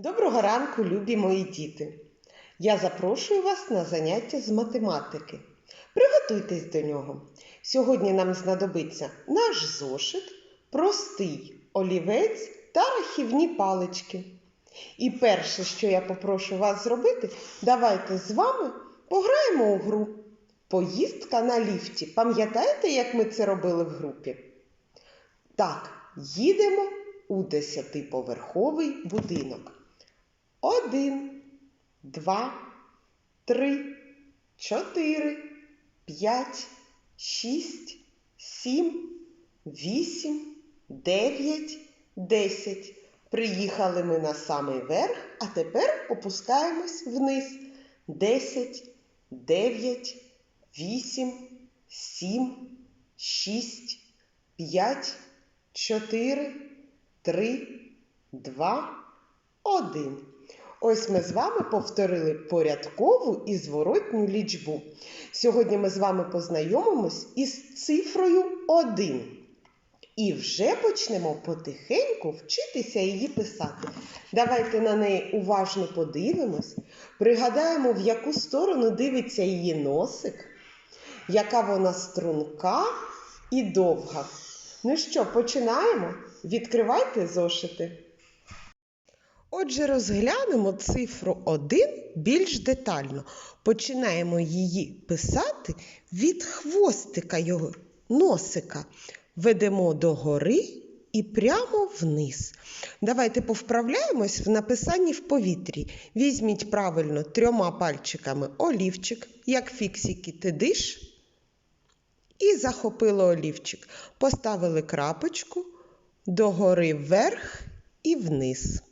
Доброго ранку, любі мої діти! Я запрошую вас на заняття з математики. Приготуйтесь до нього. Сьогодні нам знадобиться наш зошит, простий олівець та рахівні палички. І перше, що я попрошу вас зробити, давайте з вами пограємо у гру. Поїздка на ліфті. Пам'ятаєте, як ми це робили в групі? Так, їдемо у десятиповерховий будинок. Один, два, три, чотири, п'ять, шість, сім, вісім, дев'ять, десять. Приїхали ми на самий верх, а тепер опускаємось вниз. Десять, дев'ять, вісім, сім, шість, п'ять, чотири, три, два, один. Ось ми з вами повторили порядкову і зворотню лічбу. Сьогодні ми з вами познайомимось із цифрою 1. І вже почнемо потихеньку вчитися її писати. Давайте на неї уважно подивимось, пригадаємо, в яку сторону дивиться її носик, яка вона струнка і довга. Ну що, починаємо? Відкривайте зошити. Отже, розглянемо цифру 1 більш детально. Починаємо її писати від хвостика його носика. Ведемо догори і прямо вниз. Давайте повправляємось в написанні в повітрі. Візьміть правильно трьома пальчиками олівчик, як фіксики тидиш. І захопили олівчик. Поставили крапочку догори вверх і вниз.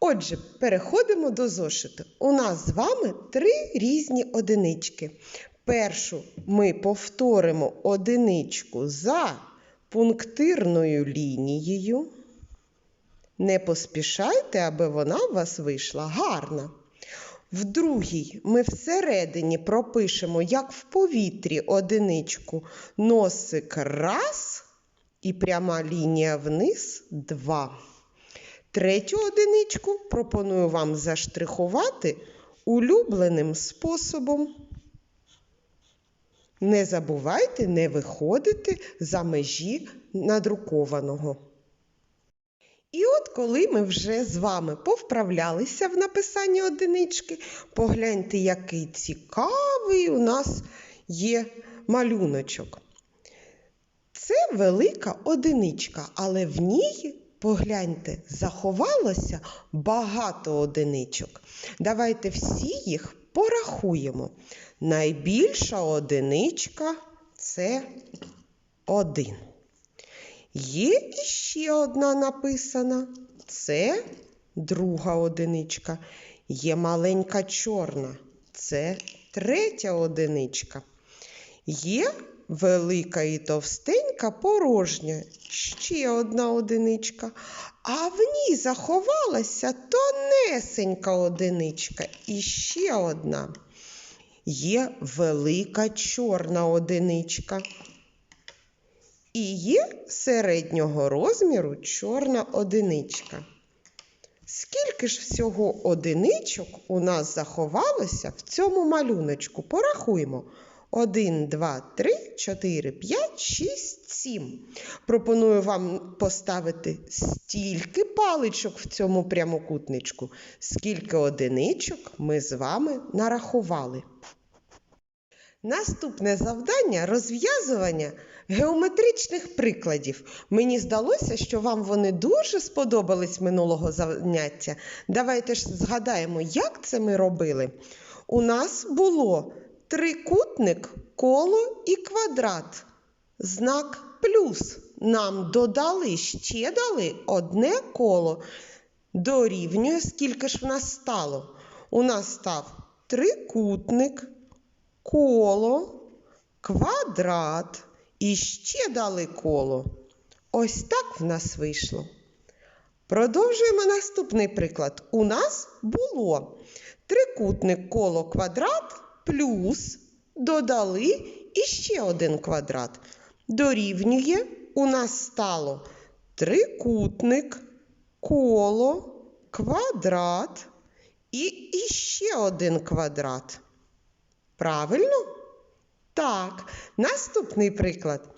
Отже, переходимо до зошиту. У нас з вами три різні одинички. Першу ми повторимо одиничку за пунктирною лінією. Не поспішайте, аби вона у вас вийшла гарна. В другій ми всередині пропишемо, як в повітрі, одиничку носик раз і пряма лінія вниз два. Третю одиничку пропоную вам заштрихувати улюбленим способом. Не забувайте не виходити за межі надрукованого. І от коли ми вже з вами повправлялися в написанні одинички, погляньте, який цікавий у нас є малюночок. Це велика одиничка, але в ній, погляньте, заховалося багато одиничок. Давайте всі їх порахуємо. Найбільша одиничка це один. Є іще одна написана. Це друга одиничка. Є маленька чорна. Це третя одиничка. Є велика і товстенька порожня. Ще одна одиничка. А в ній заховалася тонесенька одиничка. І ще одна. Є велика чорна одиничка. І є середнього розміру чорна одиничка. Скільки ж всього одиничок у нас заховалося в цьому малюночку? Порахуємо. 1, 2, 3, 4, 5, 6, 7. Пропоную вам поставити стільки паличок в цьому прямокутничку, скільки одиничок ми з вами нарахували. Наступне завдання розв'язування геометричних прикладів. Мені здалося, що вам вони дуже сподобались минулого заняття. Давайте ж згадаємо, як це ми робили. У нас було трикутник, коло і квадрат. Знак плюс. Нам додали ще дали одне коло. Дорівнює, скільки ж в нас стало? У нас став трикутник коло, квадрат і ще дали коло. Ось так в нас вийшло. Продовжуємо наступний приклад. У нас було трикутник коло квадрат плюс додали іще один квадрат. Дорівнює у нас стало трикутник, коло, квадрат і іще один квадрат. Правильно? Так, наступний приклад.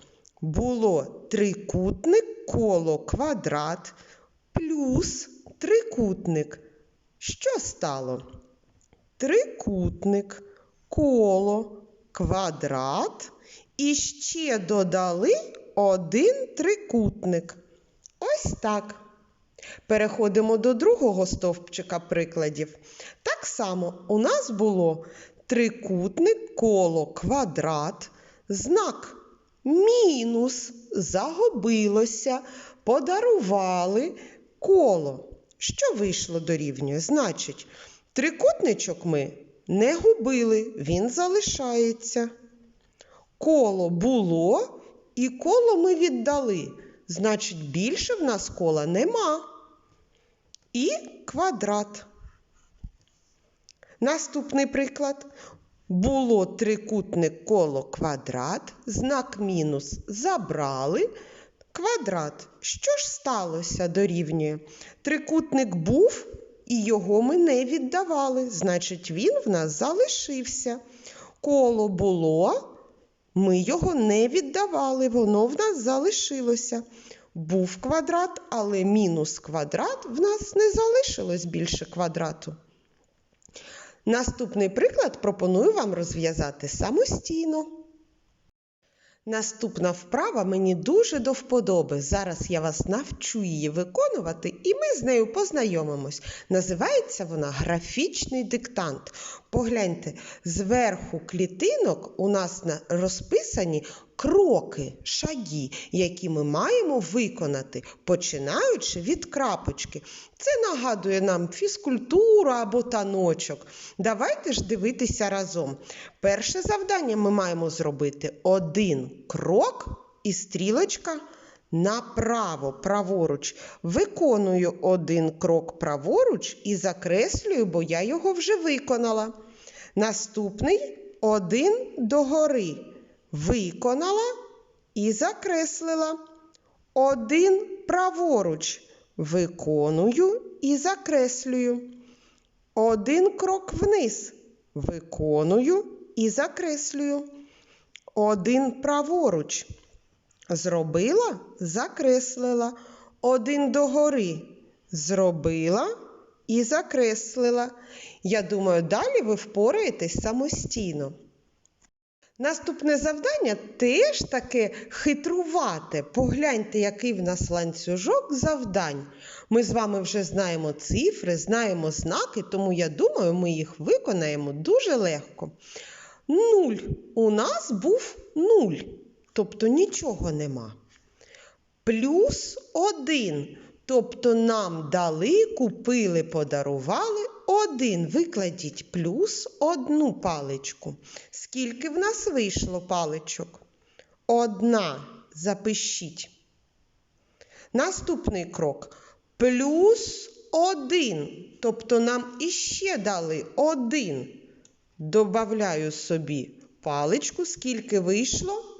Було трикутник, коло, квадрат плюс трикутник. Що стало? Трикутник, коло, квадрат і ще додали один трикутник. Ось так. Переходимо до другого стовпчика прикладів. Так само у нас було трикутник, коло, квадрат, знак мінус, загубилося, подарували коло. Що вийшло дорівнює? Значить, трикутничок ми не губили, він залишається. Коло було і коло ми віддали. Значить, більше в нас кола нема. І квадрат. Наступний приклад. Було трикутник коло квадрат, знак мінус забрали. Квадрат. Що ж сталося дорівнює? Трикутник був, і його ми не віддавали. Значить, він в нас залишився. Коло було, ми його не віддавали, воно в нас залишилося. Був квадрат, але мінус квадрат в нас не залишилось більше квадрату. Наступний приклад пропоную вам розв'язати самостійно. Наступна вправа мені дуже до вподоби. Зараз я вас навчу її виконувати, і ми з нею познайомимось. Називається вона графічний диктант. Погляньте, зверху клітинок у нас розписані кроки, шаги, які ми маємо виконати, починаючи від крапочки. Це нагадує нам фізкультуру або таночок. Давайте ж дивитися разом. Перше завдання ми маємо зробити один крок і стрілочка направо, праворуч. Виконую один крок праворуч і закреслюю, бо я його вже виконала. Наступний один догори. Виконала і закреслила. Один праворуч. Виконую і закреслюю. Один крок вниз. Виконую і закреслюю. Один праворуч. Зробила, закреслила. Один догори. Зробила і закреслила. Я думаю, далі ви впораєтесь самостійно. Наступне завдання теж таке хитрувате. Погляньте, який в нас ланцюжок завдань. Ми з вами вже знаємо цифри, знаємо знаки, тому я думаю, ми їх виконаємо дуже легко. Нуль. У нас був нуль, тобто нічого нема. Плюс один. Тобто нам дали, купили, подарували один. Викладіть плюс одну паличку. Скільки в нас вийшло паличок? Одна. Запишіть. Наступний крок. Плюс один. Тобто нам іще дали один. Добавляю собі паличку. Скільки вийшло?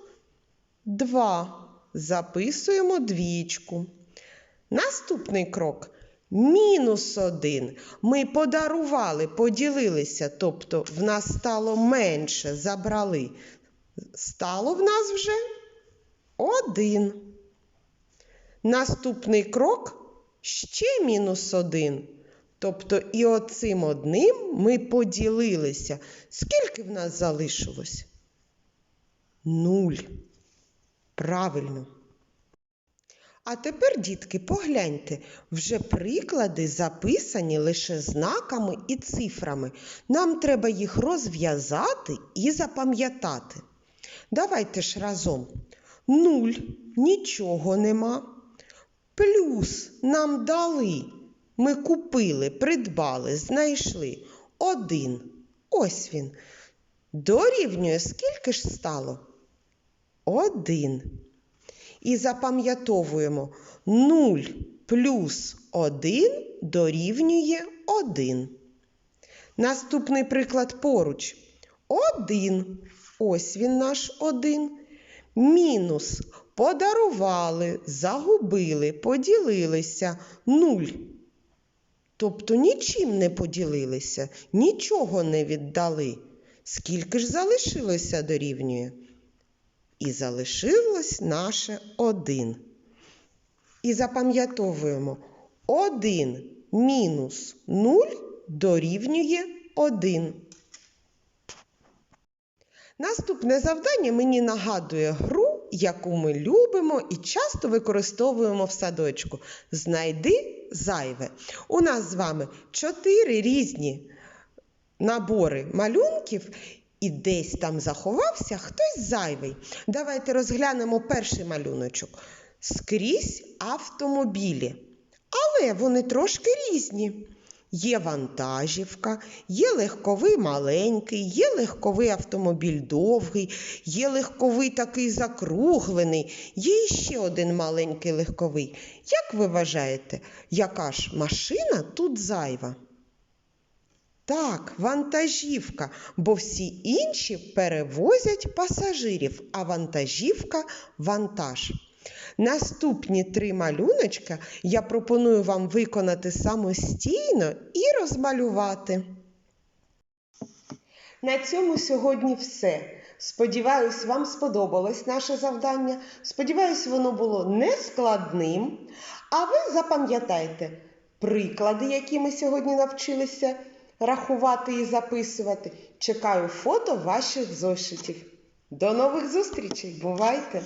Два. Записуємо двічку. Наступний крок. Мінус один. Ми подарували, поділилися, тобто в нас стало менше, забрали. Стало в нас вже один. Наступний крок ще мінус один. Тобто і оцим одним ми поділилися. Скільки в нас залишилось? Нуль. Правильно. А тепер, дітки, погляньте, вже приклади записані лише знаками і цифрами. Нам треба їх розв'язати і запам'ятати. Давайте ж разом. Нуль, нічого нема. Плюс нам дали. Ми купили, придбали, знайшли. Один. Ось він. Дорівнює скільки ж стало? Один. І запам'ятовуємо 0 плюс 1 дорівнює 1. Наступний приклад поруч. 1. Ось він наш 1. Мінус подарували, загубили, поділилися 0. Тобто нічим не поділилися, нічого не віддали. Скільки ж залишилося дорівнює? І залишилось наше один. І запам'ятовуємо, 1 мінус 0 дорівнює 1. Наступне завдання мені нагадує гру, яку ми любимо і часто використовуємо в садочку. Знайди зайве. У нас з вами чотири різні набори малюнків, і десь там заховався хтось зайвий. Давайте розглянемо перший малюночок. Скрізь автомобілі. Але вони трошки різні. Є вантажівка, є легковий маленький, є легковий автомобіль довгий, є легковий такий закруглений, є ще один маленький легковий. Як ви вважаєте, яка ж машина тут зайва? Так, вантажівка, бо всі інші перевозять пасажирів, а вантажівка вантаж. Наступні три малюночка я пропоную вам виконати самостійно і розмалювати. На цьому сьогодні все. Сподіваюсь, вам сподобалось наше завдання. Сподіваюсь, воно було нескладним. А ви запам'ятайте приклади, які ми сьогодні навчилися рахувати і записувати. Чекаю фото ваших зошитів. До нових зустрічей! Бувайте!